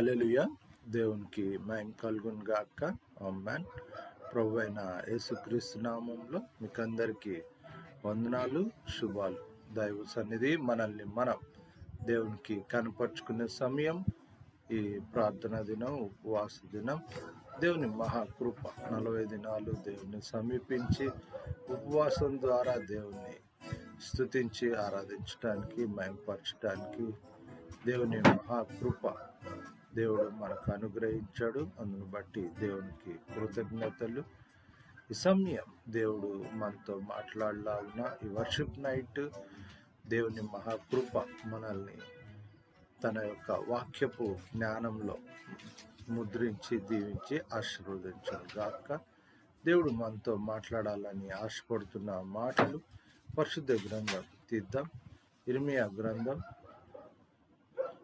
Hallelujah దేవునికి మయం కలుగును గాక మ్యాన్ ప్రభు అయిన యేసుక్రీస్తు నామంలో మీకు అందరికీ వందనాలు శుభాలు. దైవ సన్నిధి మనల్ని మనం దేవునికి కనపరుచుకునే సమయం ఈ ప్రార్థన దినం ఉపవాస దినం దేవుని మహాకృప నలభై దినాలు దేవుని సమీపించి ఉపవాసం ద్వారా దేవుని స్తుతించి ఆరాధించడానికి మయంపరచడానికి దేవుని మహాకృప దేవుడు మనకు అనుగ్రహించాడు. అందును బట్టి దేవునికి కృతజ్ఞతలు. ఈ సమయం దేవుడు మనతో మాట్లాడలాగున ఈ వర్షిప్ నైట్ దేవుని మహాకృప మనల్ని తన యొక్క వాక్యపు జ్ఞానంలో ముద్రించి దీవించి ఆశీర్వదించాడు గాక. దేవుడు మనతో మాట్లాడాలని ఆశపడుతున్న మాటలు పరిశుద్ధ గ్రంథం తీద్దాం. ఇర్మియా గ్రంథం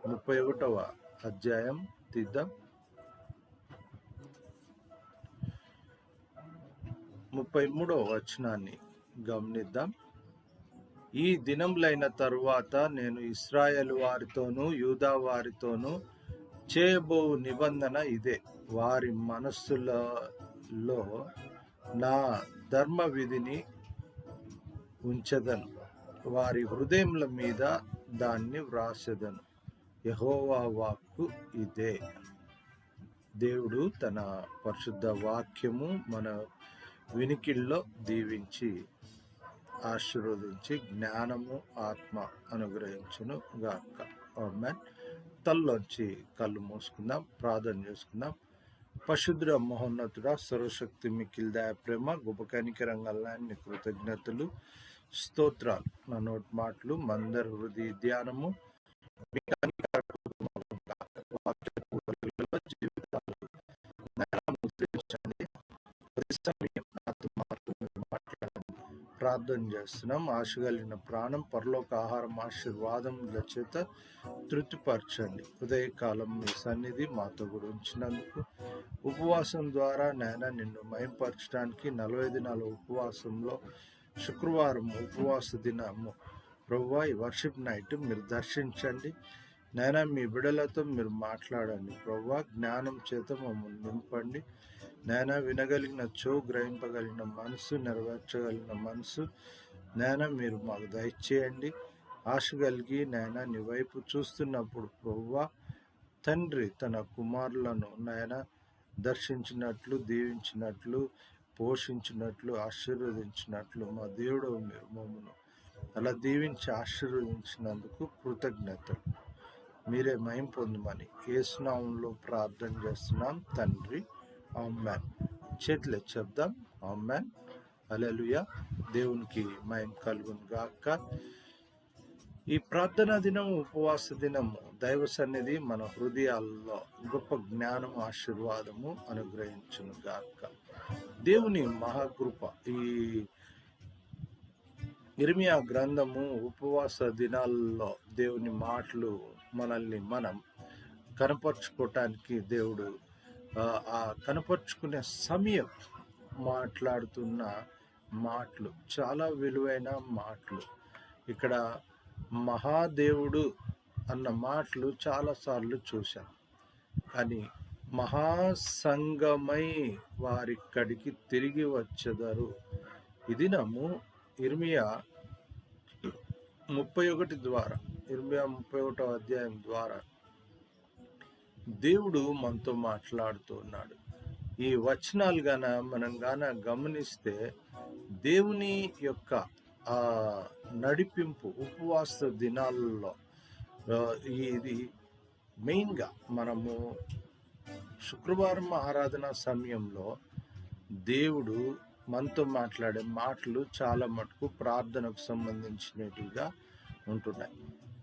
ముప్పై ఒకటవ అధ్యాయం తీద్దాం. ముప్పై మూడవ వచనాన్ని గమనిద్దాం. ఈ దినములైన తరువాత నేను ఇస్రాయేల్ వారితోనూ యూదా వారితోనూ చేయబో నిబంధన ఇదే. వారి మనస్సులలో నా ధర్మ విధిని ఉంచదను. వారి హృదయముల మీద దాన్ని వ్రాసెదను. యహోవా వాక్కు ఇదే. దేవుడు తన పరిశుద్ధ వాక్యము మన వినికిల్లో దీవించి ఆశీర్వదించి జ్ఞానము ఆత్మ అనుగ్రహించును గాక మ్యాన్ తల్లోంచి కళ్ళు మూసుకుందాం ప్రార్థన చేసుకుందాం. పశుద్ర మహోన్నతుడ సర్వశక్తి మిక్కిల్ దయ ప్రేమ గొప్ప రంగాలని కృతజ్ఞతలు స్తోత్రాలు. నా నోటి మాటలు మందర హృదయ ధ్యానము. ప్రార్థన చేస్తున్నాం. ఆశ కలిగిన ప్రాణం పరలోక ఆహారం ఆశీర్వాదముల చేత తృప్తిపరచండి. ఉదయకాలం మీ సన్నిధి మాతో కూడా ఉంచినందుకు ఉపవాసం ద్వారా నాయన నిన్ను మయంపరచడానికి నలభై దినాల ఉపవాసంలో శుక్రవారం ఉపవాస దినము ప్రభు ఈ వర్షిప్ నైట్ మీరు దర్శించండి. నైనా మీ బిడలతో మీరు మాట్లాడండి. ప్రవ్వా జ్ఞానం చేత మమ్మల్ని నింపండి. నైనా వినగలిగిన చో గ్రహింపగలిగిన మనసు నెరవేర్చగలిగిన మనసు. నైనా మీరు మాకు దయచేయండి. ఆశ కలిగి నైనా నీ వైపు చూస్తున్నప్పుడు ప్రవ్వా తండ్రి తన కుమారులను నాయన దర్శించినట్లు దీవించినట్లు పోషించినట్లు ఆశీర్వదించినట్లు మా దేవుడు మీరు మమ్మను అలా దీవించి ఆశీర్వదించినందుకు కృతజ్ఞతలు. మీరే మయం పొందమని ఏసునామంలో ప్రార్థన చేస్తున్నాం తండ్రి. అమ్మాన్ చేతులు చెప్దాం. అమ్మాన్ అలెలుయ దేవునికి మయం కలుగును గాక. ఈ ప్రార్థనా దినం ఉపవాస దినము దైవ సన్నిధి మన హృదయాల్లో గొప్ప జ్ఞానం ఆశీర్వాదము అనుగ్రహించును గాక. దేవుని మహాకృప ఈ ఇర్మియా గ్రంథము ఉపవాస దినాల్లో దేవుని మాటలు మనల్ని మనం కనపరుచుకోవటానికి దేవుడు ఆ కనపరుచుకునే సమయం మాట్లాడుతున్న మాటలు చాలా విలువైన మాటలు. ఇక్కడ మహాదేవుడు అన్న మాటలు చాలాసార్లు చూశాం. కానీ మహాసంగమై వారిక్కడికి తిరిగి వచ్చేదారు. ఇది నమ్ము ఇర్మియా ముప్పై ఒకటి ద్వారా ఇర్మియా ముప్పై ఒకటో అధ్యాయం ద్వారా దేవుడు మనతో మాట్లాడుతూ ఉన్నాడు ఈ వచనాలు గాన మనం గాన గమనిస్తే దేవుని యొక్క ఆ నడిపింపు ఉపవాస దినాలలో ఇది మెయిన్గా మనము శుక్రవారం ఆరాధన సమయంలో దేవుడు మనతో మాట్లాడే మాటలు చాలా మటుకు ప్రార్థనకు సంబంధించినట్టుగా ఉంటున్నాయి.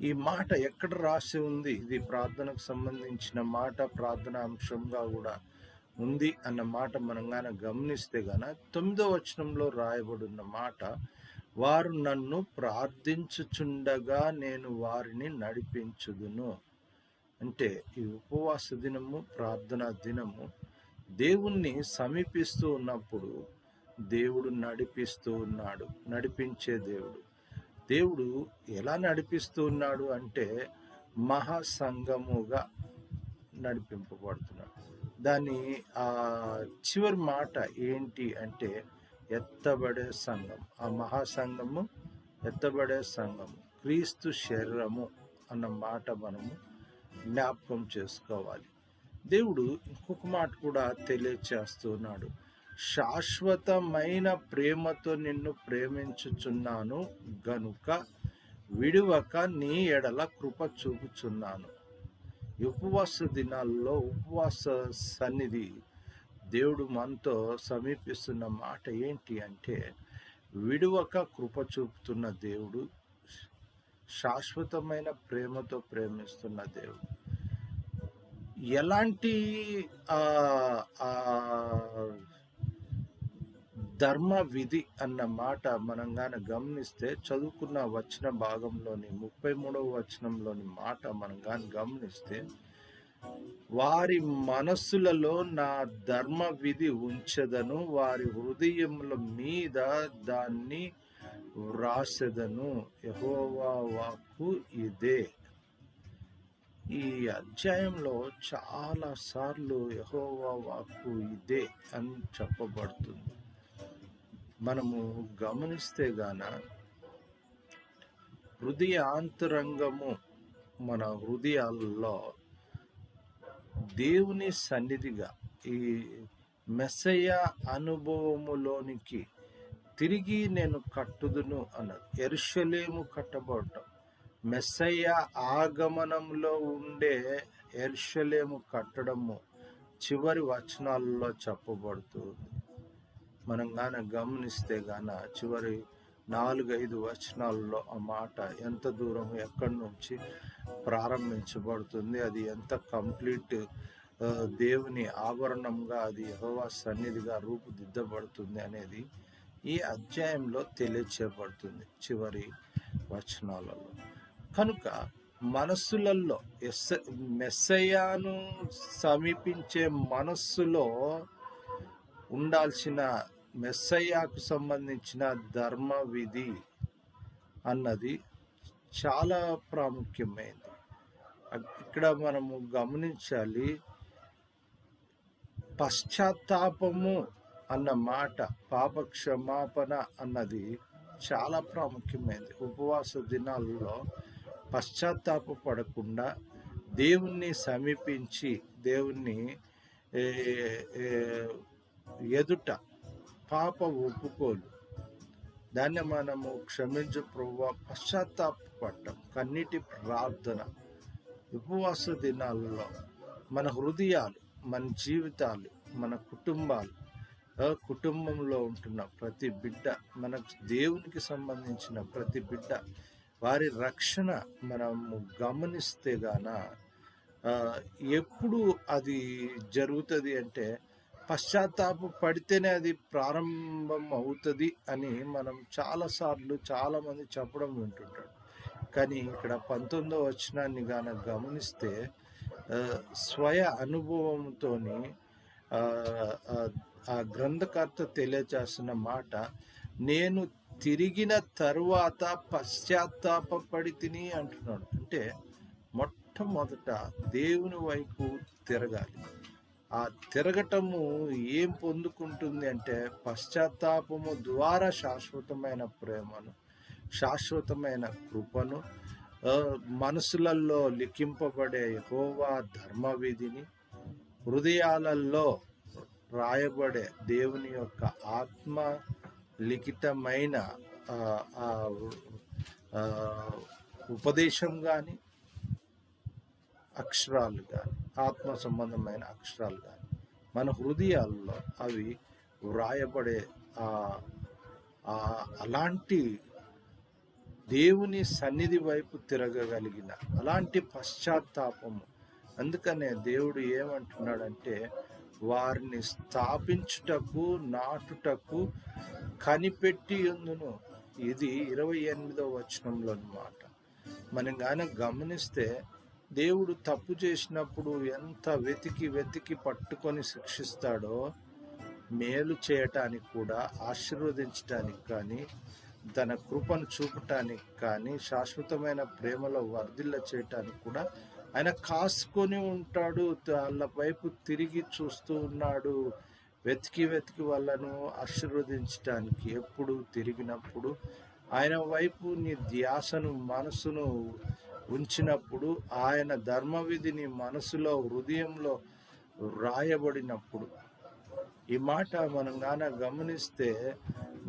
ఈ మాట ఎక్కడ రాసి ఉంది? ఇది ప్రార్థనకు సంబంధించిన మాట ప్రార్థన అంశంగా కూడా ఉంది అన్న మాట మనం గాన గమనిస్తే గాన తొమ్మిదో వచనంలో రాయబడిన మాట వారు నన్ను ప్రార్థించుచుండగా నేను వారిని నడిపించుదును. అంటే ఈ ఉపవాస దినము ప్రార్థనా దినము దేవుణ్ణి సమీపిస్తూ ఉన్నప్పుడు దేవుడు నడిపిస్తూ ఉన్నాడు నడిపించే దేవుడు. దేవుడు ఎలా నడిపిస్తూ ఉన్నాడు అంటే మహాసంగముగా నడిపింపబడుతున్నాడు. దాని ఆ చివరి మాట ఏంటి అంటే ఎత్తబడే సంఘం. ఆ మహాసంఘము ఎత్తబడే సంఘము క్రీస్తు శరీరము అన్న మాట మనము జ్ఞాపకం చేసుకోవాలి. దేవుడు ఇంకొక మాట కూడా తెలియచేస్తున్నాడు. శాశ్వతమైన ప్రేమతో నిన్ను ప్రేమించుచున్నాను గనుక విడువక నీ ఎడల కృప చూపుచున్నాను. ఉపవాస దినాల్లో ఉపవాస సన్నిధి దేవుడు మనతో సమీపిస్తున్న మాట ఏంటి అంటే విడువక కృప చూపుతున్న దేవుడు శాశ్వతమైన ప్రేమతో ప్రేమిస్తున్న దేవుడు. ఎలాంటి ధర్మ విధి అన్న మాట మనం గాన గమనిస్తే చదువుకున్న వచన భాగంలోని ముప్పై మూడవ వచనంలోని మాట మనం గాని గమనిస్తే వారి మనస్సులలో నా ధర్మ విధి ఉంచదను వారి హృదయముల మీద దాన్ని వ్రాసెదను. యహోవా వాక్కు ఇదే. ఈ అధ్యాయంలో చాలా సార్లు యెహోవా వాక్కు ఇదే అని చెప్పబడుతుంది. మనము గమనిస్తే గాన హృదయ అంతరంగము మన హృదయాల్లో దేవుని సన్నిధిగా ఈ మెస్సయ్య అనుభవములోనికి తిరిగి నేను కట్టుదును అన్నది. ఎరుషలేము కట్టబడటం. మెస్సయ్య ఆగమనంలో ఉండే ఎరుషలేము కట్టడము చివరి వచనాల్లో చెప్పబడుతుంది. మనం గాన గమనిస్తే గాన చివరి నాలుగైదు వచనాల్లో ఆ మాట ఎంత దూరం ఎక్కడి నుంచి ప్రారంభించబడుతుంది అది ఎంత కంప్లీట్ దేవుని ఆభరణంగా అది యహోవా సన్నిధిగా రూపుదిద్దబడుతుంది అనేది ఈ అధ్యాయంలో తెలియచేయబడుతుంది చివరి వచనాలలో. కనుక మనస్సులలో ఎస్ మెస్సయాను సమీపించే మనస్సులో ఉండాల్సిన మెస్సయ్యాకు సంబంధించిన ధర్మ విధి అన్నది చాలా ప్రాముఖ్యమైనది ఇక్కడ మనము గమనించాలి పశ్చాత్తాపము అన్న మాట పాప క్షమాపణ అన్నది చాలా ప్రాముఖ్యమైనది ఉపవాస దినాల్లో పశ్చాత్తాప పడకుండా దేవుణ్ణి సమీపించి దేవుణ్ణి ఎదుట పాప ఒప్పుకోలు దాన్ని మనము క్షమించు ప్రభు పశ్చాత్తాపడటం కన్నీటి ప్రార్థన. ఉపవాస దినాల్లో మన హృదయాలు మన జీవితాలు మన కుటుంబాలు కుటుంబంలో ఉంటున్న ప్రతి బిడ్డ మన దేవునికి సంబంధించిన ప్రతి బిడ్డ వారి రక్షణ మనము గమనిస్తే గాన ఎప్పుడు అది జరుగుతుంది అంటే పశ్చాత్తాప పడితేనే అది ప్రారంభం అవుతుంది అని మనం చాలాసార్లు చాలామంది చెప్పడం వింటుంటాడు కానీ ఇక్కడ పంతొమ్మిదో వచనాన్ని గాన గమనిస్తే స్వయ అనుభవంతోని ఆ, గ్రంథకర్త తెలియజేస్తున్న మాట నేను తిరిగిన తరువాత పశ్చాత్తాపడి తిని అంటున్నాడు. అంటే మొట్టమొదట దేవుని వైపు తిరగాలి. ఆ తిరగటము ఏం పొందుకుంటుంది అంటే పశ్చాత్తాపము ద్వారా శాశ్వతమైన ప్రేమను శాశ్వతమైన కృపను మనసులలో లిఖింపబడే యెహోవా ధర్మ విధిని హృదయాలలో రాయబడే దేవుని యొక్క ఆత్మ లిఖితమైన ఉపదేశం కానీ అక్షరాలు కానీ ఆత్మ సంబంధమైన అక్షరాలు కానీ మన హృదయాల్లో అవి వ్రాయబడే ఆ అలాంటి దేవుని సన్నిధి వైపు తిరగగలిగిన అలాంటి పశ్చాత్తాపము. అందుకనే దేవుడు ఏమంటున్నాడంటే వారిని స్థాపించుటకు నాటుటకు కనిపెట్టి ఎందును? ఇది ఇరవై ఎనిమిదవ వచనంలో అనమాట మనం కానీ గమనిస్తే దేవుడు తప్పు చేసినప్పుడు ఎంత వెతికి వెతికి పట్టుకొని శిక్షిస్తాడో మేలు చేయటానికి కూడా ఆశీర్వదించటానికి కానీ తన కృపను చూపటానికి కానీ శాశ్వతమైన ప్రేమలో వర్ధిల్ల చేయటానికి కూడా ఆయన కాసుకొని ఉంటాడు. వాళ్ళ వైపు తిరిగి చూస్తూ ఉన్నాడు. వెతికి వెతికి వాళ్ళను ఆశీర్వదించటానికి ఎప్పుడు తిరిగినప్పుడు ఆయన వైపు నీ ధ్యాసను మనసును ఉంచినప్పుడు ఆయన ధర్మవిధిని మనసులో హృదయంలో రాయబడినప్పుడు. ఈ మాట మనం గాన గమనిస్తే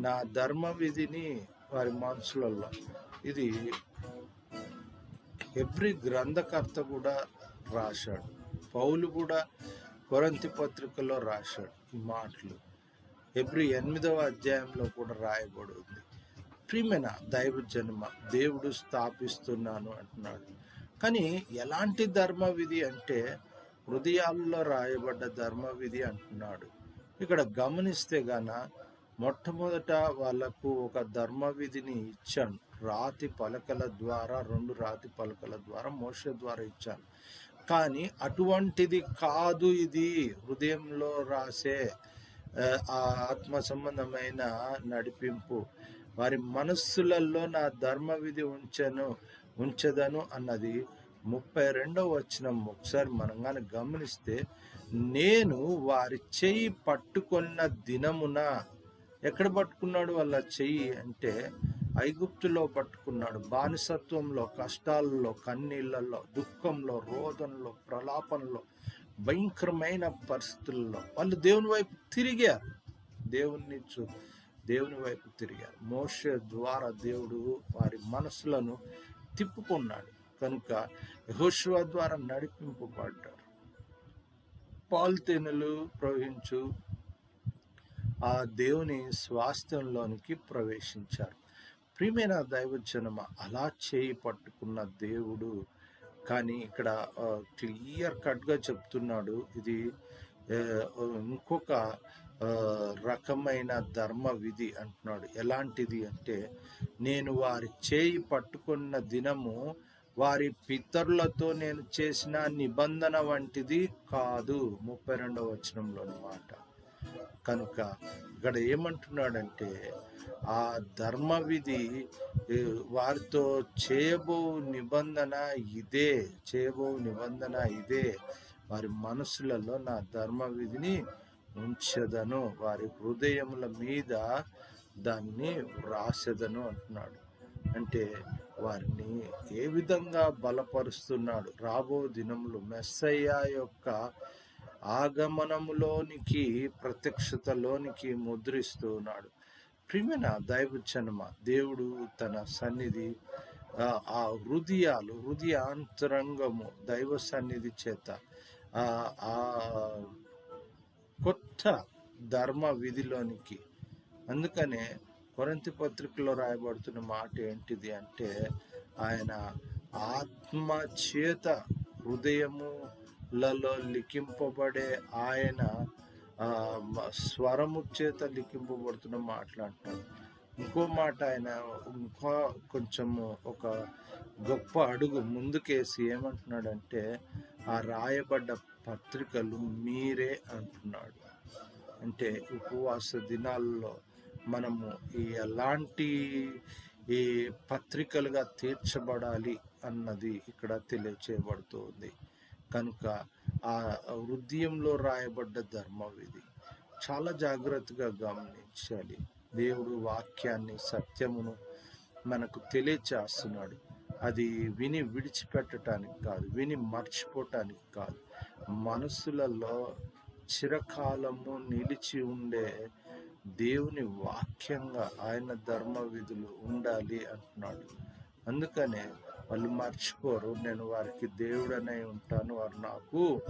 నా ధర్మ విధిని వారి మనసులలో ఇది ఎవ్రీ గ్రంథకర్త కూడా రాశాడు. పౌలు కూడా కొరంతి పత్రికలో రాశాడు ఈ మాటలు. ఎవ్రీ ఎనిమిదవ అధ్యాయంలో కూడా రాయబడి ఉంది. ప్రియమైన దైవ జన్మ దేవుడు స్థాపిస్తున్నాను అంటున్నాడు. కానీ ఎలాంటి ధర్మ విధి అంటే హృదయాల్లో రాయబడ్డ ధర్మ విధి అంటున్నాడు. ఇక్కడ గమనిస్తే గాన మొట్టమొదట వాళ్ళకు ఒక ధర్మ విధిని ఇచ్చాను. రాతి పలకల ద్వారా రెండు రాతి పలకల ద్వారా మోస ద్వారా ఇచ్చాను. కానీ అటువంటిది కాదు ఇది హృదయంలో రాసే ఆ ఆత్మ సంబంధమైన నడిపింపు. వారి మనస్సులలో నా ధర్మ విధి ఉంచను ఉంచదను అన్నది ముప్పై రెండవ వచ్చిన ఒకసారి మనం కానీ గమనిస్తే నేను వారి చెయ్యి పట్టుకున్న దినమున ఎక్కడ పట్టుకున్నాడు వాళ్ళ చెయ్యి అంటే ఐగుప్తులో పట్టుకున్నాడు. బానిసత్వంలో కష్టాలలో కన్నీళ్ళలో దుఃఖంలో రోదనలో ప్రలాపంలో భయంకరమైన పరిస్థితుల్లో వాళ్ళు దేవుని వైపు తిరిగారు. దేవుని చూ దేవుని వైపు తిరిగారు. మోష ద్వారా దేవుడు వారి మనసులను తిప్పుకున్నాడు. కనుక యహోశివ ద్వారా నడిపింపబడ్డారు పాల్తేనులు ప్రవహించు ఆ దేవుని స్వాస్థ్యంలోనికి ప్రవేశించారు. ప్రియమైన దైవజనమ అలా చేయి పట్టుకున్న దేవుడు కానీ ఇక్కడ క్లియర్ కట్గా చెప్తున్నాడు. ఇది ఇంకొక రకమైన ధర్మ విధి అంటున్నాడు. ఎలాంటిది అంటే నేను వారి చేయి పట్టుకున్న దినము వారి పితరులతో నేను చేసిన నిబంధన వంటిది కాదు. ముప్పై రెండవ వచనంలోని మాట. కనుక ఇక్కడ ఏమంటున్నాడంటే ఆ ధర్మ విధి వారితో చేయబో నిబంధన ఇదే చేయబో నిబంధన ఇదే. వారి మనసులలో నా ధర్మ విధిని ఉంచదను వారి హృదయముల మీద దాన్ని వ్రాసెదను అంటున్నాడు. అంటే వారిని ఏ విధంగా బలపరుస్తున్నాడు? రాబో దినములు మెస్సయ్య యొక్క ఆగమనములోనికి ప్రత్యక్షతలోనికి ముద్రిస్తూ ఉన్నాడు. ప్రియమైన దైవచనమ దేవుడు తన సన్నిధి ఆ హృదయాలు హృదయాంతరంగము దైవ సన్నిధి చేత ఆ కొత్త ధర్మ విధిలోనికి. అందుకనే కొరంతి పత్రికలో రాయబడుతున్న మాట ఏంటిది అంటే ఆయన ఆత్మ చేత హృదయములలో లిఖింపబడే ఆయన స్వరము చేత లిఖింపబడుతున్న మాట్లాడతాడు ఇంకో మాట ఆయన ఇంకో కొంచెము ఒక గొప్ప అడుగు ముందుకేసి ఏమంటున్నాడంటే ఆ రాయబడ్డ పత్రికలు మీరే అంటున్నాడు. అంటే ఉపవాస దినాల్లో మనము ఎలాంటి ఈ పత్రికలుగా తీర్చబడాలి అన్నది ఇక్కడ తెలియచేయబడుతుంది. కనుక ఆ హృదయంలో రాయబడ్డ ధర్మం ఇది. చాలా జాగ్రత్తగా గమనించాలి. దేవుడు వాక్యాన్ని సత్యమును మనకు తెలియచేస్తున్నాడు. అది విని విడిచిపెట్టడానికి కాదు విని మర్చిపోవటానికి కాదు. మనసులలో చిరకాలము నిలిచి ఉండే దేవుని వాక్యంగా ఆయన ధర్మ విధులు ఉండాలి అంటున్నాడు. అందుకనే వాళ్ళు మర్చిపోరు. నేను వారికి దేవుడనై ఉంటాను. వారు నాకు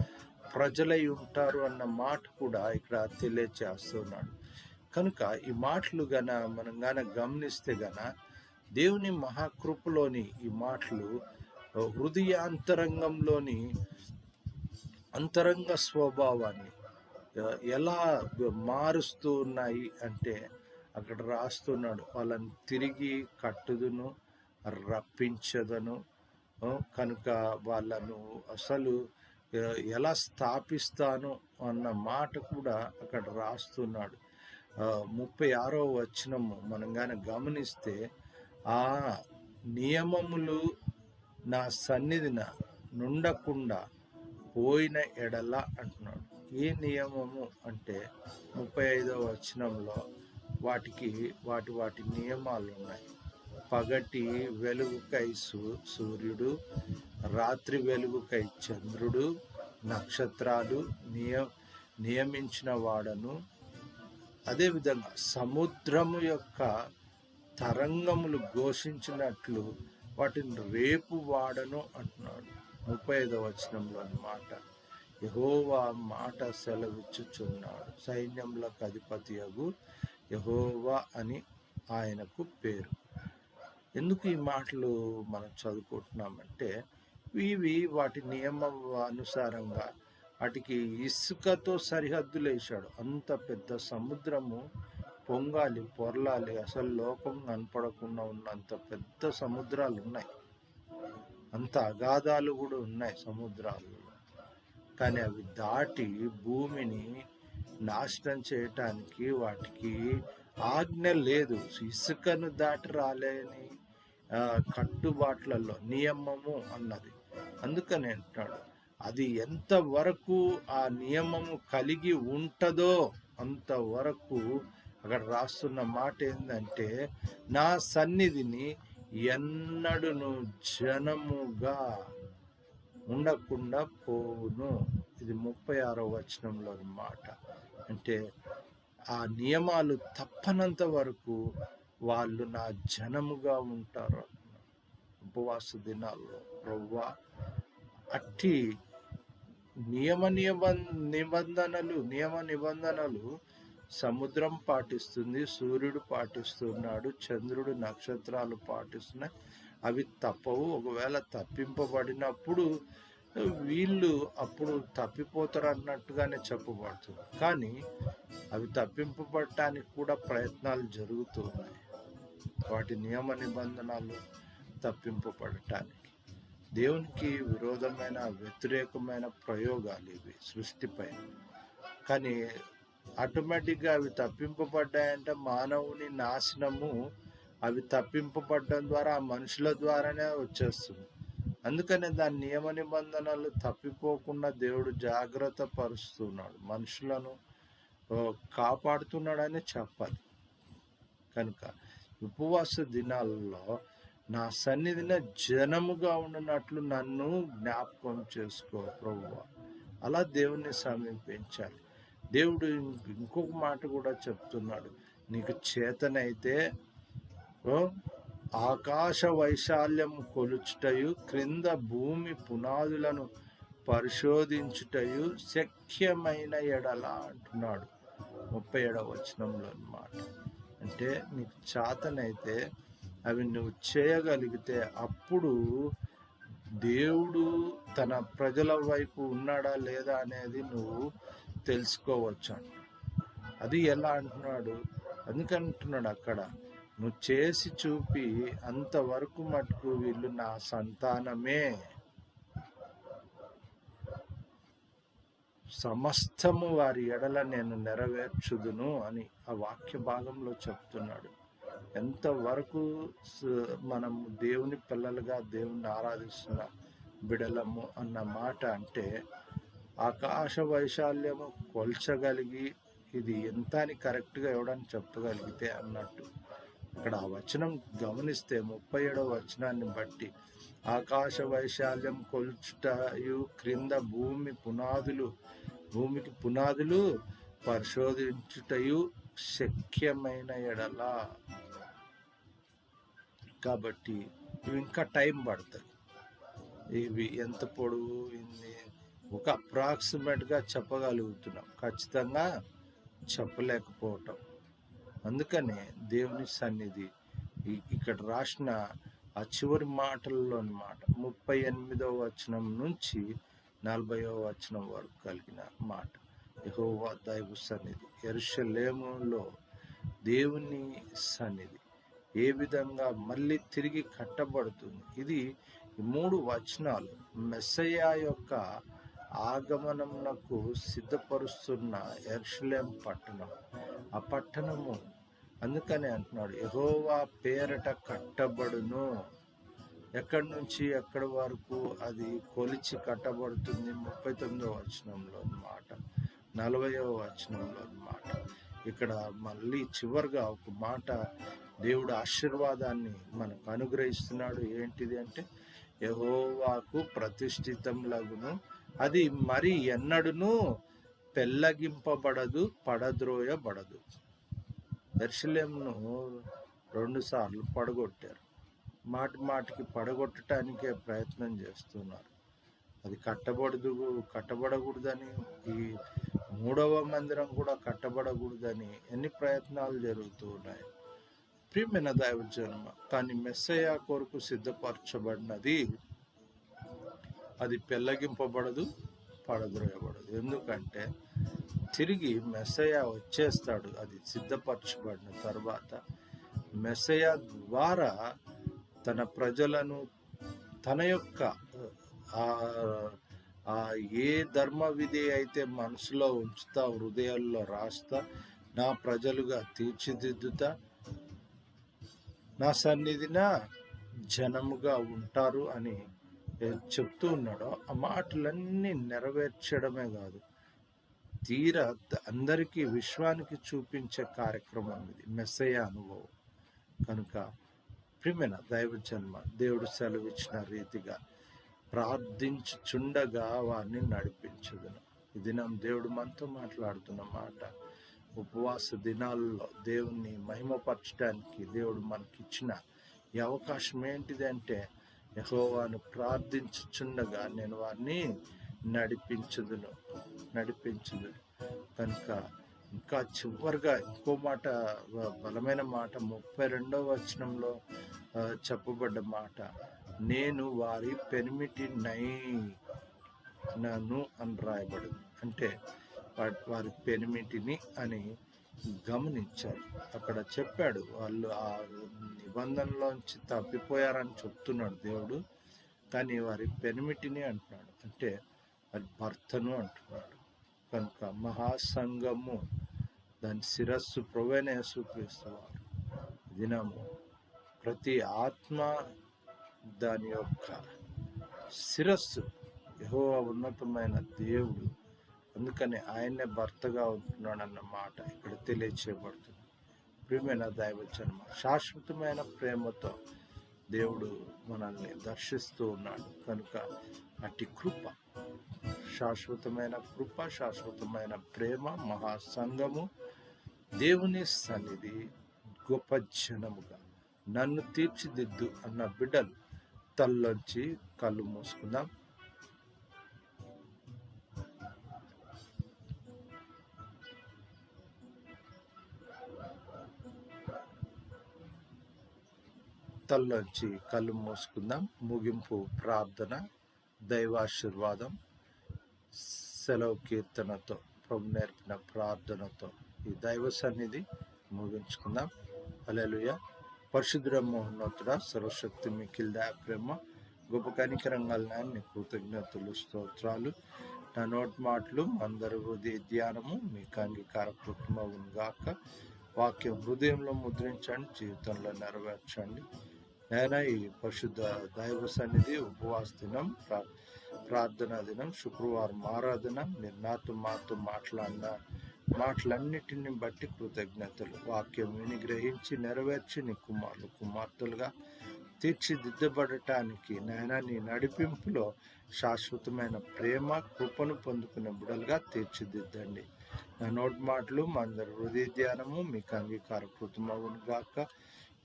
ప్రజలై ఉంటారు అన్న మాట కూడా ఇక్కడ తెలియచేస్తున్నాడు. కనుక ఈ మాటలు గన మనం గన గమనిస్తే గన దేవుని మహాకృపలోని ఈ మాటలు హృదయాంతరంగంలోని అంతరంగ స్వభావాన్ని. ఎలా మారుస్తూ ఉన్నాయి అంటే అక్కడ రాస్తున్నాడు వాళ్ళని తిరిగి కట్టుదును రప్పించదను కనుక వాళ్ళను అసలు ఎలా స్థాపిస్తాను అన్న మాట కూడా అక్కడ రాస్తున్నాడు. ముప్పై ఆరో వచనము మనం కానీ గమనిస్తే ఆ నియమములు నా సన్నిధిన నుండకుండా పోయిన ఎడల అంటున్నాడు. ఏ నియమము అంటే ముప్పై ఐదవ వచనంలో వాటికి వాటి వాటి నియమాలు ఉన్నాయి. పగటి వెలుగుకై సూ సూర్యుడు రాత్రి వెలుగుకై చంద్రుడు నక్షత్రాలు నియ నియమించిన వాడను. అదేవిధంగా సముద్రము యొక్క తరంగములు ఘోషించినట్లు వాటిని రేపు వాడను అంటున్నాడు. ముప్పై ఐదవ వచనంలో మాట యహోవా మాట సెలవిచ్చుచున్నాడు. సైన్యములకు అధిపతి అగు యహోవా అని ఆయనకు పేరు. ఎందుకు ఈ మాటలు మనం చదువుకుంటున్నామంటే ఇవి వాటి నియమం అనుసారంగా వాటికి ఇసుకతో సరిహద్దులు వేశాడు అంత పెద్ద సముద్రము పొంగాలి పొరలాలి. అసలు లోకం కనపడకుండా ఉన్నంత పెద్ద సముద్రాలు ఉన్నాయి అంత అగాధాలు కూడా ఉన్నాయి సముద్రాల్లో. కానీ అవి దాటి భూమిని నాశనం చేయటానికి వాటికి ఆజ్ఞ లేదు. ఇసుకను దాటి రాలేని కట్టుబాట్లలో నియమము అన్నది. అందుకని అంటాడు అది ఎంత వరకు ఆ నియమము కలిగి ఉంటుందో అంతవరకు అక్కడ రాస్తున్న మాట ఏంటంటే నా సన్నిధిని ఎన్నడును జనముగా ఉండకుండా పోవును. ఇది ముప్పై ఆరో వచనంలో మాట. అంటే ఆ నియమాలు తప్పనంత వరకు వాళ్ళు నా జనముగా ఉంటారు. ఉపవాస దినాల్లో ప్రవ్వా అట్టి నియమ నియమ నిబంధనలు నియమ నిబంధనలు సముద్రం పాటిస్తుంది సూర్యుడు పాటిస్తున్నాడు చంద్రుడు నక్షత్రాలు పాటిస్తున్నాయి. అవి తప్పవు. ఒకవేళ తప్పింపబడినప్పుడు వీళ్ళు అప్పుడు తప్పిపోతారు అన్నట్టుగానే చెప్పబడుతుంది. కానీ అవి తప్పింపబడటానికి కూడా ప్రయత్నాలు జరుగుతున్నాయి. వాటి నియమ నిబంధనలు తప్పింపబడటానికి. దేవునికి విరోధమైన వ్యతిరేకమైన ప్రయోగాలు ఇవి సృష్టిపై. కానీ ఆటోమేటిక్గా అవి తప్పింపబడ్డాయంటే. మానవుని నాశనము అవి తప్పింపబడడం ద్వారా ఆ మనుషుల ద్వారానే వచ్చేస్తుంది. అందుకనే దాని నియమ నిబంధనలు తప్పిపోకుండా దేవుడు జాగ్రత్త పరుస్తున్నాడు. మనుషులను కాపాడుతున్నాడని చెప్పాలి. కనుక ఉపవాస దినాలలో నా సన్నిధిన జనముగా ఉన్నట్లు నన్ను జ్ఞాపకం చేసుకో ప్రభువ. అలా దేవుణ్ణి సమీపించాలి. దేవుడు ఇంకొక మాట కూడా చెప్తున్నాడు. నీకు చేతనైతే ఆకాశ వైశాల్యం కొలుచుటయు క్రింద భూమి పునాదులను పరిశోధించుటయు శక్యమైన ఎడల అంటున్నాడు. ముప్పై ఏడవ వచనంలో అన్నమాట. అంటే నీకు చేతనైతే అవి నువ్వు చేయగలిగితే అప్పుడు దేవుడు తన ప్రజల వైపు ఉన్నాడా లేదా అనేది నువ్వు తెలుసుకోవచ్చు? అది ఎలా అంటున్నాడు? అందుకంటున్నాడు అక్కడ నువ్వు చేసి చూపి అంతవరకు మటుకు వీళ్ళు నా సంతానమే. సమస్తము వారి ఎడల నేను నెరవేర్చుదును అని ఆ వాక్య భాగంలో చెప్తున్నాడు. ఎంతవరకు మనం దేవుని పిల్లలుగా దేవుణ్ణి ఆరాధిస్తున్న బిడలము అన్న మాట అంటే ఆకాశ వైశాల్యము కొల్చగలిగి ఇది ఎంత అని కరెక్ట్గా ఇవ్వడానికి చెప్పగలిగితే అన్నట్టు. ఇక్కడ ఆ వచనం గమనిస్తే ముప్పై ఏడవ వచనాన్ని బట్టి ఆకాశ వైశాల్యం కొల్చుటయు క్రింద భూమి పునాదులు భూమికి పునాదులు పరిశోధించుటయు శక్యమైన ఎడలా. కాబట్టి ఇవి ఇంకా టైం పడుతుంది ఇవి ఎంత పొడవు ఇన్ని ఒక అప్రాక్సిమేట్గా చెప్పగలుగుతున్నాం. ఖచ్చితంగా చెప్పలేకపోవటం. అందుకనే దేవుని సన్నిధి ఇక్కడ రాసిన ఆ చివరి మాటల్లో అనమాట ముప్పై ఎనిమిదవ వచనం నుంచి నలభైవ వచనం వరకు కలిగిన మాట. యహోవా దైవ సన్నిధి ఎరుషలేములో దేవుని సన్నిధి ఏ విధంగా మళ్ళీ తిరిగి కట్టబడుతుంది? ఇది మూడు వచనాలు. మెస్సయ్య యొక్క ఆగమనమునకు సిద్ధపరుస్తున్న ఎర్షలేం పట్టణం. ఆ పట్టణము అందుకనే అంటున్నాడు ఎహోవా పేరట కట్టబడును. ఎక్కడి నుంచి ఎక్కడి వరకు అది కొలిచి కట్టబడుతుంది? ముప్పై తొమ్మిదవ వచనంలో అన్నమాట. నలభైవ వచనంలో అన్నమాట. ఇక్కడ మళ్ళీ చివరిగా ఒక మాట దేవుడు ఆశీర్వాదాన్ని మనకు అనుగ్రహిస్తున్నాడు. ఏంటిది అంటే యహోవాకు ప్రతిష్ఠితంలగును అది మరి ఎన్నడూను పెళ్ళగింపబడదు పడద్రోయబడదు. ఎర్షలేంను రెండు సార్లు పడగొట్టారు. మాటి మాటికి పడగొట్టడానికే ప్రయత్నం చేస్తున్నారు. అది కట్టబడదు కట్టబడకూడదని ఈ మూడవ మందిరం కూడా కట్టబడకూడదని ఎన్ని ప్రయత్నాలు జరుగుతూ ఉన్నాయి. ప్రియమైన దైవ జన్మ కానీ మెస్సయ్య కొరకు సిద్ధపరచబడినది అది పెళ్ళగింపబడదు పడద్రోయబడదు. ఎందుకంటే తిరిగి మెస్సయ వచ్చేస్తాడు అది సిద్ధపరచబడిన తర్వాత మెస్సయ ద్వారా తన ప్రజలను తన యొక్క ఏ ధర్మ విధి అయితే మనసులో ఉంచుతా హృదయాల్లో రాస్తా నా ప్రజలుగా తీర్చిదిద్దుతా నా సన్నిధిన జనముగా ఉంటారు అని చెప్తూ ఉన్నాడో ఆ మాటలన్నీ నెరవేర్చడమే కాదు. తీర అందరికీ విశ్వానికి చూపించే కార్యక్రమం ఇది మెస్సయ్య అనుభవం. కనుక ప్రిమిన దైవ జన్మ దేవుడు సెలవిచ్చిన రీతిగా ప్రార్థించుచుండగా వారిని నడిపించదును. ఈ దినం దేవుడు మనతో మాట్లాడుతున్న మాట ఉపవాస దినాల్లో దేవుణ్ణి మహిమపరచడానికి దేవుడు మనకిచ్చిన ఈ అవకాశం ఏంటిది అంటే యహోవాను ప్రార్థించుచుండగా నేను వారిని నడిపించదును నడిపించదు కనుక ఇంకా చివరిగా ఇంకో మాట బలమైన మాట ముప్పై రెండవ వచనంలో చెప్పబడ్డ మాట నేను వారి పెనిమిటి నై నన్ను అని రాయబడింది అంటే వారి పెనిమిటిని అని గమనించారు. అక్కడ చెప్పాడు వాళ్ళు ఆ నిబంధనలోంచి తప్పిపోయారని చెప్తున్నాడు దేవుడు. కానీ వారి పెనిమిటిని అంటున్నాడు. అంటే వారి భర్తను అంటున్నాడు. కనుక మహాసంగము దాని శిరస్సు ప్రొవైన యేసుక్రీస్తువారు దినము ప్రతి ఆత్మ దాని యొక్క శిరస్సు యహో ఉన్నతమైన దేవుడు అందుకని ఆయనే భర్తగా ఉంటున్నాడు మాట ఇక్కడ తెలియచేయబడుతుంది. ప్రియమైన దైవచనమ శాశ్వతమైన ప్రేమతో దేవుడు మనల్ని దర్శిస్తూ ఉన్నాడు. కనుక అట్టి కృప శాశ్వతమైన కృప శాశ్వతమైన ప్రేమ మహాసంగము దేవుని సన్నిధి గొప్ప జనముగా నన్ను తీర్చిదిద్దు అన్న బిడ్డలు తల్లోంచి కళ్ళు మూసుకుందాం. తల్లోంచి కళ్ళు మూసుకుందాం. ముగింపు ప్రార్థన దైవాశీర్వాదం సెలవు కీర్తనతో ప్రభు నేర్పిన ప్రార్థనతో ఈ దైవ సన్నిధి ముగించుకుందాం. అలెలుయ పరిశుద్ధ ఉన్నతుడ సర్వశక్తి మిఖిల్ దయా ప్రేమ గొప్ప కనికరంగా నీ కృతజ్ఞతలు స్తోత్రాలు. నా నోటి మాటలు అందరి హృదయ ధ్యానము మీకు అంగీకార అంగీకారకృతమవును గాక. వాక్యం హృదయంలో ముద్రించండి జీవితంలో నెరవేర్చండి. నేను ఈ పరిశుద్ధ దైవ సన్నిధి ఉపవాస దినం ప్రార్థనా దినం శుక్రవారం ఆరాధన మీరు నాతో మాతో మాట్లాడిన మాటలన్నిటిని బట్టి కృతజ్ఞతలు. వాక్యం విని గ్రహించి నెరవేర్చి నీ కుమారులు కుమార్తెలుగా తీర్చిదిద్దబడటానికి నాయన నీ నడిపింపులో శాశ్వతమైన ప్రేమ కృపను పొందుకునే బిడలుగా తీర్చిదిద్దండి. నా నోటి మాటలు మా అందరి హృదయ ధ్యానము మీకు అంగీకారకృతమవును గాక.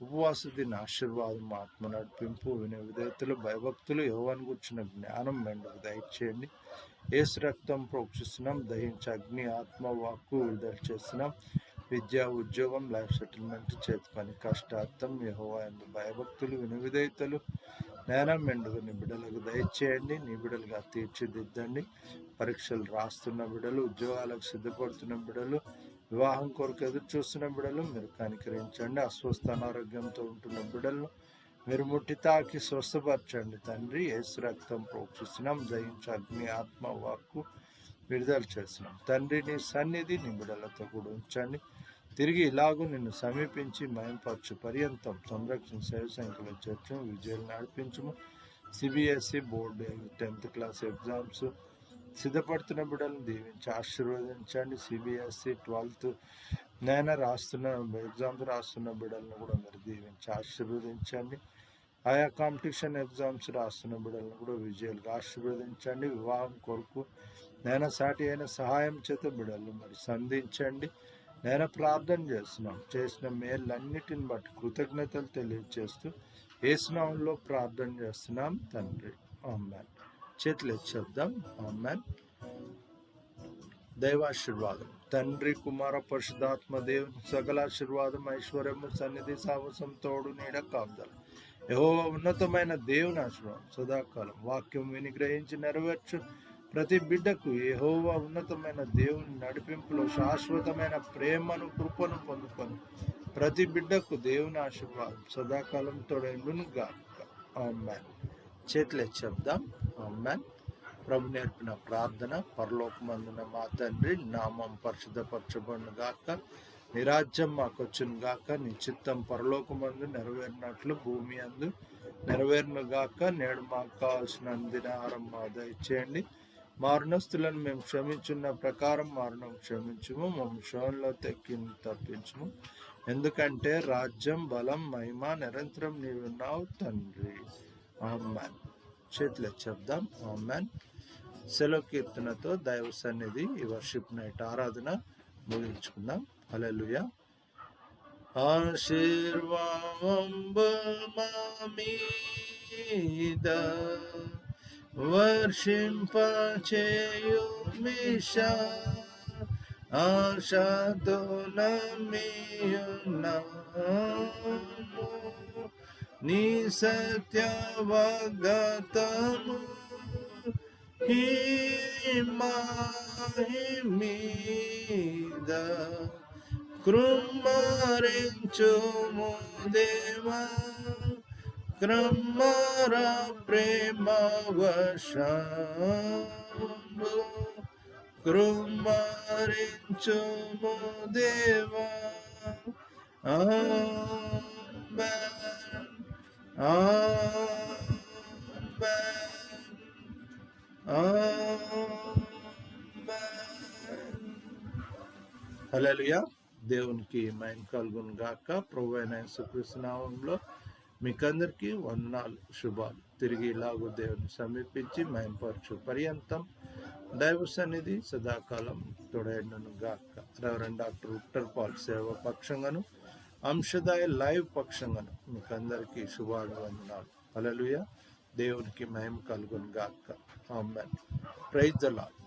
ఉపవాస దిన ఆశీర్వాదం ఆత్మ నడిపింపు వినే విధేతలు భయభక్తులు యోగాన్ని కూర్చున్న జ్ఞానం మెండుకు దయచేయండి. ఏసు రక్తం ప్రోక్షిస్తున్నాం దహించి అగ్ని ఆత్మ వాక్కు విడుదల చేస్తున్నాం. విద్య ఉద్యోగం లైఫ్ సెటిల్మెంట్ చేతి పని కష్టార్థం యహోవా భయభక్తులు వినవిధేయతలు నేరం మెండుగు నీ బిడ్డలకు దయచేయండి నీ బిడ్డలుగా తీర్చిదిద్దండి. పరీక్షలు రాస్తున్న బిడ్డలు ఉద్యోగాలకు సిద్ధపడుతున్న బిడ్డలు వివాహం కొరకు ఎదురు చూస్తున్న బిడ్డలు మీరు కనికరించండి. అస్వస్థ అనారోగ్యంతో ఉంటున్న బిడ్డలను మీరు ముట్టి తాకి స్వస్థపరచండి. తండ్రి ఏసు రక్తం ప్రోక్షిస్తున్నాం. దయించి అగ్ని ఆత్మ వాక్కు విడుదల చేస్తున్నాం. తండ్రి నీ సన్నిధి నీ బిడ్డలతో కూడా ఉంచండి. తిరిగి ఇలాగూ నిన్ను సమీపించి మయంపరచు. పర్యంతం సంరక్షణ సేవ సంఖ్యలో చేర్చు విజయాలు నడిపించము. CBSE board tenth class exams సిద్ధపడుతున్న బిడ్డలను దీవించి ఆశీర్వదించండి. సిబిఎస్ఈ ట్వెల్త్ నేను రాస్తున్న ఎగ్జామ్స్ రాస్తున్న బిడ్డలను కూడా మీరు దీవించి ఆశీర్వదించండి. ఆయా కాంపిటీషన్ ఎగ్జామ్స్ రాస్తున్న బిడ్డలను కూడా విజయాలుగా ఆశీర్వదించండి. వివాహం కొరకు నేను సాటి అయిన సహాయం చేత బిడ్డలు మరి సంధించండి. నేను ప్రార్థన చేస్తున్నాం. చేసిన మేళ్ళన్నిటిని బట్టి కృతజ్ఞతలు తెలియజేస్తూ ఏసునామంలో ప్రార్థన చేస్తున్నాం తండ్రి. ఆమెన్. చేతులు ఎత్తి చెప్దాం ఆమెన్. దైవాశీర్వాదం. తండ్రి కుమార పరిశుధాత్మ దేవుని సకల ఆశీర్వాదం ఐశ్వర్యము సన్నిధి సాహసం తోడు నీడ కాపుదల. యహో ఉన్నతమైన దేవుని ఆశీర్వాదం. సదాకాలం వాక్యం విని గ్రహించి నెరవేర్చు. ప్రతి బిడ్డకు ఏహోవా ఉన్నతమైన దేవుని నడిపింపులో శాశ్వతమైన ప్రేమను కృపను పొందుకొని ప్రతి బిడ్డకు దేవుని ఆశీర్వాదం సదాకాలం తోడైండును గాక. చేతులు చెప్దాం. ఆమెన్. ప్రభు నేర్పిన ప్రార్థన పరలోకమందున మా తండ్రి నామం పరిశుద్ధపరచబడును గాక. నిరాజ్యం మాకొచ్చును గాక. నీ చిత్తం పరలోకమందు నెరవేరినట్లు భూమి అందు నెరవేరును గాక. నేడు మాకు కావాల్సిన అందినాహారం మా దయచేయండి. మారణస్తులను మేము క్షమించున్న ప్రకారం మారణం క్షమించుము మమ్మ శోన్లో తెక్కి తప్పించుము. ఎందుకంటే రాజ్యం బలం మహిమ నిరంతరం నీవున్నావు తండ్రి. ఆమెన్. చేతులు చెప్దాం. ఆమెన్. సెలవు కీర్తనతో దైవ సన్నిధి ఈ వర్షిప్ నైట్ ఆరాధన ముగించుకుందాం. హల్లెలూయ. ఆశీర్వాద వర్షింపచేయుమిషా ఆశతో నమ్మియున్నాము నీ సత్య వాగ్దతము మీద కృమ్మరించుము దేవా క్రమ్మర ప్రేమ వశము కృమ్మరించుము దేవా ఆమెన్ హల్లెలూయా దేవునికి మైన్ కలుగును గాక ప్రభు అయిన యేసుక్రీస్తునామంలో మీకందరికీ వందనాలు శుభాలు. తిరిగి ఇలాగూ దేవుని సమీపించి మయంపరచు. పర్యంతం దైవ సన్నిధి సదాకాలం తొడైనను గాక. రెవరెండ్ డాక్టర్ విక్టర్ పాల్ సేవ పక్షంగాను అంశదాయ లైవ్ పక్షంగాను మీకందరికీ శుభాలు వందనాలు. అలలుయ దేవునికి మహిమ కలుగును గాక. Amen praise the lord